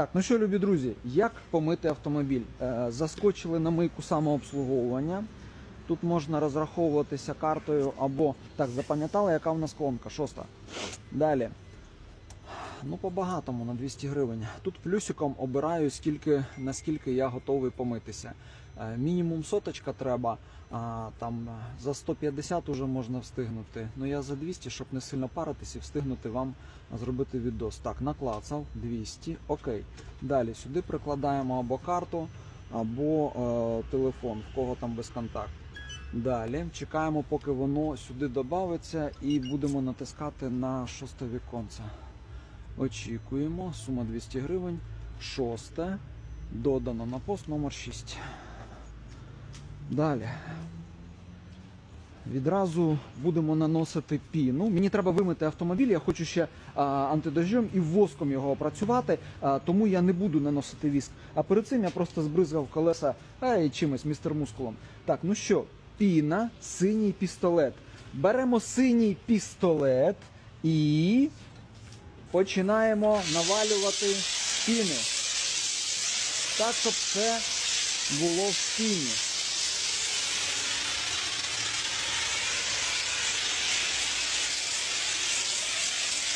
Так, ну що, любі друзі, як помити автомобіль? Е, заскочили на мийку самообслуговування. Тут можна розраховуватися картою або так, запам'ятали, яка в нас колонка? Шоста. Далі. Ну, по-багатому на 200 гривень. Тут плюсиком обираю, скільки, наскільки я готовий помитися. Е, мінімум соточка треба, а там е, за 150 уже можна встигнути. Ну я за 200, щоб не сильно паритись і встигнути вам зробити відос. Так, наклацав 200, окей. Далі сюди прикладаємо або карту, або е, телефон, в кого там безконтакт. Далі чекаємо, поки воно сюди додається, і будемо натискати на шосте віконце. Очікуємо. Сума 200 гривень. Шосте. Додано на пост номер 6. Далі. Відразу будемо наносити піну. Мені треба вимити автомобіль, я хочу ще а, антидождем і воском його опрацювати, а, тому я не буду наносити віск. А перед цим я просто збризгав колеса а, і чимось, містер мускулом. Так, ну що, піна, синій пістолет. Беремо синій пістолет і починаємо навалювати піни. Так, щоб це було в піні.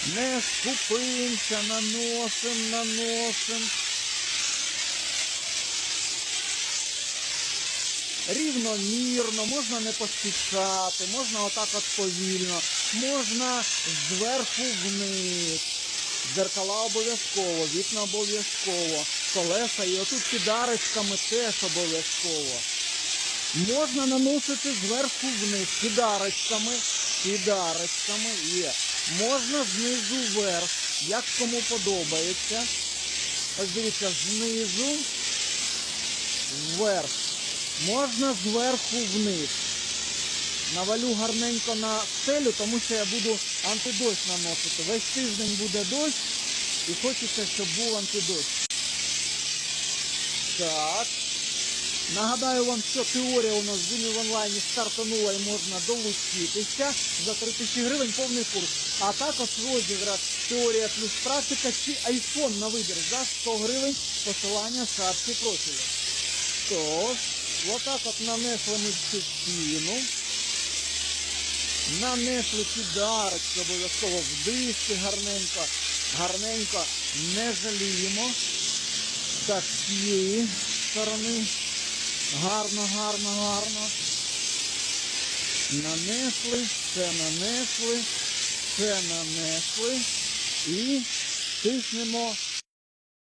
Не скупимося, наносим, наносим. Рівномірно, можна не поспішати, можна отак от повільно, можна зверху вниз. Дзеркала обов'язково, вікна обов'язково, колеса і отут підарочками теж обов'язково. Можна наносити зверху вниз підарочками, підарочками є. Можна знизу вверх, як кому подобається. Ось дивіться, знизу вверх. Можна зверху вниз. Навалю гарненько на стелю, тому що я буду антидощ наносити. Весь тиждень буде дощ і хочеться, щоб був антидощ. Так. Нагадаю вам, що теорія у нас в в онлайні стартанула і можна долучитися за 3000 гривень повний курс. А також розіграш теорія плюс практика чи айфон на вибір за 100 гривень посилання в шапці профілю. Тож, отак от нанесли ми цю піну. Нанесли підарочки обов'язково в диски гарненько. Гарненько не жаліємо. Так, з цієї сторони. Гарно, гарно, гарно. Нанесли, це нанесли, це нанесли і тиснемо